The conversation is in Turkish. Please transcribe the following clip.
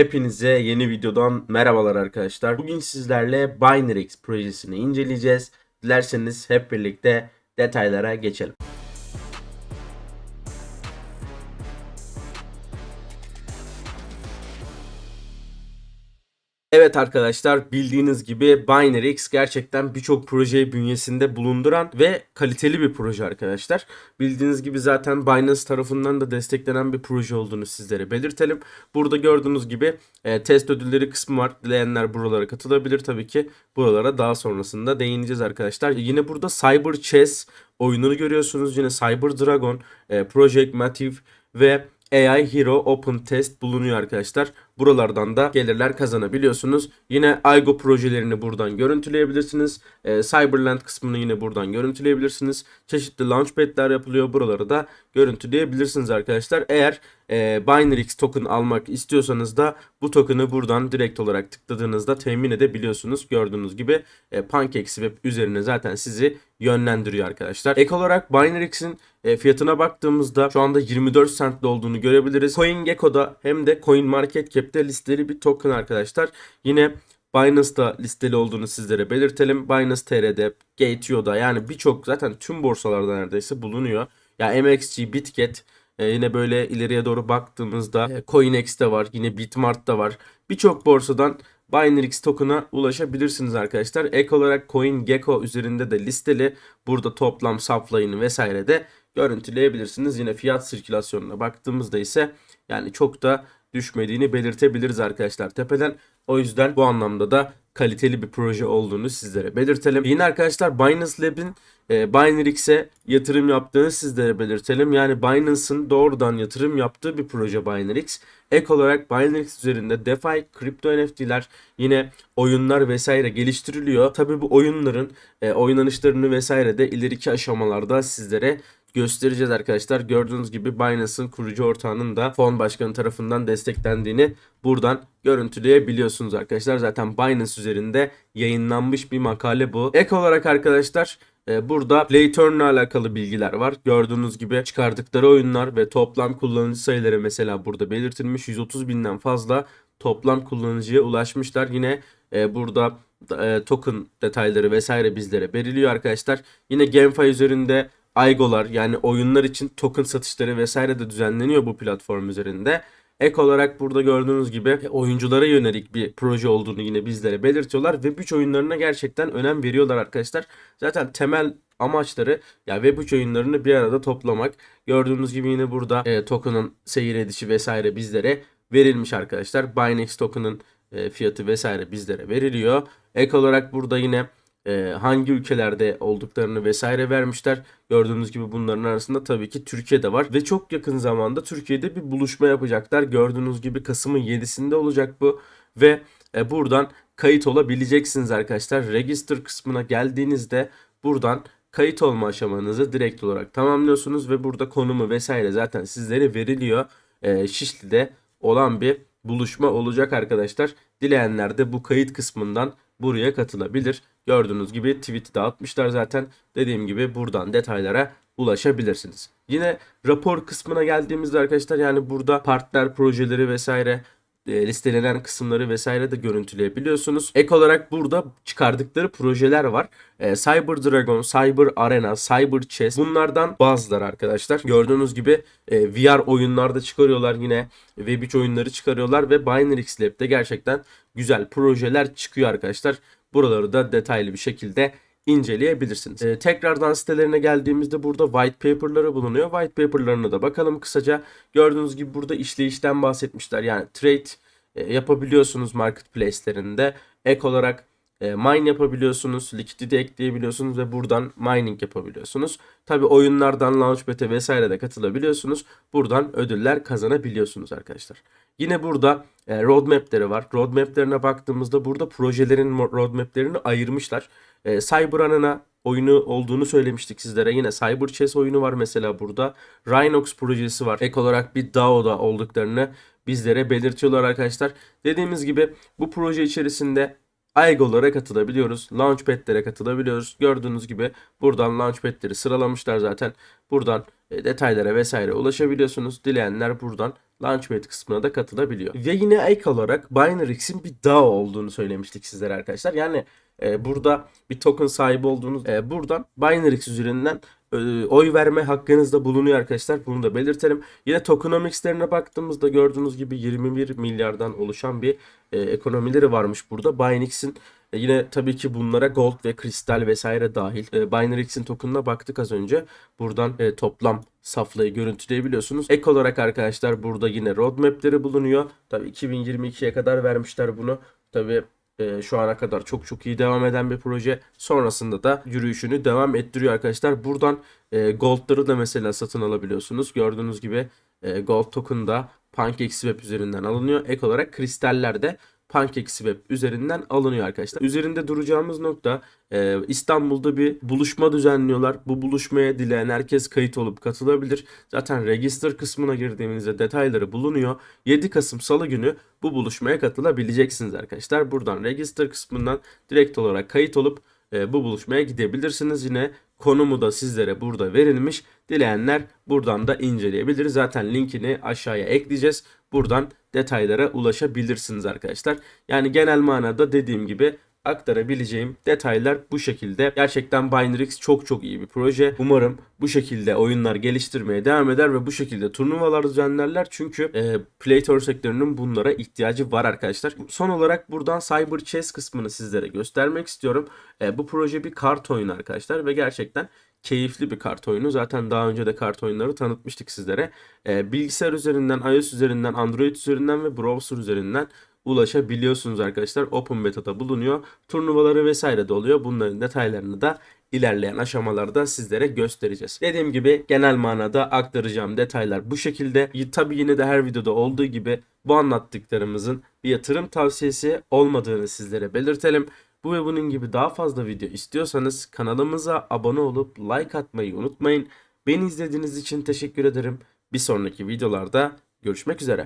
Hepinize yeni videodan merhabalar arkadaşlar. Bugün sizlerle Binaryx projesini inceleyeceğiz. Dilerseniz hep birlikte detaylara geçelim. Evet arkadaşlar bildiğiniz gibi Binaryx gerçekten birçok projeyi bünyesinde bulunduran ve kaliteli bir proje arkadaşlar. Bildiğiniz gibi zaten Binance tarafından da desteklenen bir proje olduğunu sizlere belirtelim. Burada gördüğünüz gibi e, test ödülleri kısmı var. Dileyenler buralara katılabilir tabii ki. Buralara daha sonrasında değineceğiz arkadaşlar. Yine burada Cyber Chess oyununu görüyorsunuz. Yine Cyber Dragon, e, Project Mative ve AI Hero Open Test bulunuyor arkadaşlar. Buralardan da gelirler kazanabiliyorsunuz. Yine Aygo projelerini buradan görüntüleyebilirsiniz. Ee, Cyberland kısmını yine buradan görüntüleyebilirsiniz. Çeşitli launchpad'ler yapılıyor. Buraları da görüntüleyebilirsiniz arkadaşlar. Eğer e, Binaryx token almak istiyorsanız da bu token'ı buradan direkt olarak tıkladığınızda temin edebiliyorsunuz. Gördüğünüz gibi e, PancakeSwap üzerine zaten sizi yönlendiriyor arkadaşlar. Ek olarak Binaryx'in e, fiyatına baktığımızda şu anda 24 centli olduğunu görebiliriz. CoinGecko'da hem de CoinMarketCap'te listeli bir token arkadaşlar. Yine Binance'da listeli olduğunu sizlere belirtelim. Binance TR'de, Gateio'da yani birçok zaten tüm borsalarda neredeyse bulunuyor. Ya MXC, Bitget e, yine böyle ileriye doğru baktığımızda e, CoinEx'te var, yine Bitmart'ta var. Birçok borsadan Binaryx token'a ulaşabilirsiniz arkadaşlar. Ek olarak CoinGecko üzerinde de listeli. Burada toplam supply'ını vesaire de görüntüleyebilirsiniz. Yine fiyat sirkülasyonuna baktığımızda ise yani çok da düşmediğini belirtebiliriz arkadaşlar tepeden. O yüzden bu anlamda da kaliteli bir proje olduğunu sizlere belirtelim. Yine arkadaşlar Binance Lab'in e, Binaryx'e yatırım yaptığını sizlere belirtelim. Yani Binance'ın doğrudan yatırım yaptığı bir proje Binaryx. Ek olarak Binaryx üzerinde DeFi, kripto NFT'ler, yine oyunlar vesaire geliştiriliyor. Tabi bu oyunların e, oynanışlarını vesaire de ileriki aşamalarda sizlere göstereceğiz arkadaşlar. Gördüğünüz gibi Binance'ın kurucu ortağının da fon başkanı tarafından desteklendiğini buradan görüntüleyebiliyorsunuz arkadaşlar. Zaten Binance üzerinde yayınlanmış bir makale bu. Ek olarak arkadaşlar e, Burada Play alakalı bilgiler var. Gördüğünüz gibi çıkardıkları oyunlar ve toplam kullanıcı sayıları mesela burada belirtilmiş. 130 binden fazla toplam kullanıcıya ulaşmışlar. Yine e, burada e, token detayları vesaire bizlere veriliyor arkadaşlar. Yine GameFi üzerinde Aygolar yani oyunlar için token satışları vesaire de düzenleniyor bu platform üzerinde. Ek olarak burada gördüğünüz gibi oyunculara yönelik bir proje olduğunu yine bizlere belirtiyorlar. Web3 oyunlarına gerçekten önem veriyorlar arkadaşlar. Zaten temel amaçları ya Web3 oyunlarını bir arada toplamak. Gördüğünüz gibi yine burada e, token'ın seyir edişi vesaire bizlere verilmiş arkadaşlar. Binance token'ın e, fiyatı vesaire bizlere veriliyor. Ek olarak burada yine e, hangi ülkelerde olduklarını vesaire vermişler. Gördüğünüz gibi bunların arasında tabii ki Türkiye'de var ve çok yakın zamanda Türkiye'de bir buluşma yapacaklar. Gördüğünüz gibi Kasım'ın 7'sinde olacak bu ve e, buradan kayıt olabileceksiniz arkadaşlar. Register kısmına geldiğinizde buradan kayıt olma aşamanızı direkt olarak tamamlıyorsunuz ve burada konumu vesaire zaten sizlere veriliyor. E, Şişli'de olan bir buluşma olacak arkadaşlar. Dileyenler de bu kayıt kısmından buraya katılabilir. Gördüğünüz gibi tweet'i de atmışlar zaten. Dediğim gibi buradan detaylara ulaşabilirsiniz. Yine rapor kısmına geldiğimizde arkadaşlar yani burada partner projeleri vesaire listelenen kısımları vesaire de görüntüleyebiliyorsunuz. Ek olarak burada çıkardıkları projeler var. E, Cyber Dragon, Cyber Arena, Cyber Chess bunlardan bazıları arkadaşlar. Gördüğünüz gibi e, VR oyunlarda çıkarıyorlar yine Web3 oyunları çıkarıyorlar ve Binaryx Lab'de gerçekten güzel projeler çıkıyor arkadaşlar. Buraları da detaylı bir şekilde inceleyebilirsiniz. Ee, tekrardan sitelerine geldiğimizde burada white paper'ları bulunuyor. White paper'larına da bakalım kısaca. Gördüğünüz gibi burada işleyişten bahsetmişler. Yani trade e, yapabiliyorsunuz marketplace'lerinde. Ek olarak e, mine yapabiliyorsunuz, liquidity ekleyebiliyorsunuz ve buradan mining yapabiliyorsunuz. Tabi oyunlardan launchpad'e vesaire de katılabiliyorsunuz. Buradan ödüller kazanabiliyorsunuz arkadaşlar. Yine burada e, roadmap'leri var. Roadmap'lerine baktığımızda burada projelerin roadmap'lerini ayırmışlar. E, oyunu olduğunu söylemiştik sizlere. Yine Cyber Chess oyunu var mesela burada. Rhinox projesi var. Ek olarak bir DAO'da olduklarını bizlere belirtiyorlar arkadaşlar. Dediğimiz gibi bu proje içerisinde Aigo'lara katılabiliyoruz. Launchpad'lere katılabiliyoruz. Gördüğünüz gibi buradan Launchpad'leri sıralamışlar zaten. Buradan e, detaylara vesaire ulaşabiliyorsunuz. Dileyenler buradan Launchpad kısmına da katılabiliyor. Ve yine ek olarak Binarix'in bir DAO olduğunu söylemiştik sizlere arkadaşlar. Yani e, burada bir token sahibi olduğunuz e, buradan Binarix üzerinden e, oy verme hakkınız da bulunuyor arkadaşlar. Bunu da belirtelim. Yine tokenomics'lerine baktığımızda gördüğünüz gibi 21 milyardan oluşan bir e, ekonomileri varmış burada. Binance'in e, yine tabii ki bunlara gold ve kristal vesaire dahil. E, Binance'in token'ına baktık az önce. Buradan toplam saflayı görüntüleyebiliyorsunuz. Ek olarak arkadaşlar burada yine roadmap'leri bulunuyor. Tabii 2022'ye kadar vermişler bunu. Tabii e, şu ana kadar çok çok iyi devam eden bir proje. Sonrasında da yürüyüşünü devam ettiriyor arkadaşlar. Buradan e, gold'ları da mesela satın alabiliyorsunuz. Gördüğünüz gibi e, gold token da PancakeSwap üzerinden alınıyor. Ek olarak kristaller de PancakeSwap üzerinden alınıyor arkadaşlar. Üzerinde duracağımız nokta e, İstanbul'da bir buluşma düzenliyorlar. Bu buluşmaya dileyen herkes kayıt olup katılabilir. Zaten register kısmına girdiğimizde detayları bulunuyor. 7 Kasım Salı günü bu buluşmaya katılabileceksiniz arkadaşlar. Buradan register kısmından direkt olarak kayıt olup e, bu buluşmaya gidebilirsiniz. Yine konumu da sizlere burada verilmiş. Dileyenler buradan da inceleyebilir. Zaten linkini aşağıya ekleyeceğiz. Buradan detaylara ulaşabilirsiniz arkadaşlar. Yani genel manada dediğim gibi aktarabileceğim detaylar bu şekilde. Gerçekten Binarix çok çok iyi bir proje. Umarım bu şekilde oyunlar geliştirmeye devam eder ve bu şekilde turnuvalar düzenlerler. Çünkü e, Play Tour sektörünün bunlara ihtiyacı var arkadaşlar. Son olarak buradan Cyber Chess kısmını sizlere göstermek istiyorum. E, bu proje bir kart oyunu arkadaşlar ve gerçekten keyifli bir kart oyunu. Zaten daha önce de kart oyunları tanıtmıştık sizlere. E, bilgisayar üzerinden, iOS üzerinden, Android üzerinden ve browser üzerinden ulaşabiliyorsunuz arkadaşlar. Open Beta'da bulunuyor. Turnuvaları vesaire de oluyor. Bunların detaylarını da ilerleyen aşamalarda sizlere göstereceğiz. Dediğim gibi genel manada aktaracağım detaylar bu şekilde. Tabii yine de her videoda olduğu gibi bu anlattıklarımızın bir yatırım tavsiyesi olmadığını sizlere belirtelim. Bu ve bunun gibi daha fazla video istiyorsanız kanalımıza abone olup like atmayı unutmayın. Beni izlediğiniz için teşekkür ederim. Bir sonraki videolarda görüşmek üzere.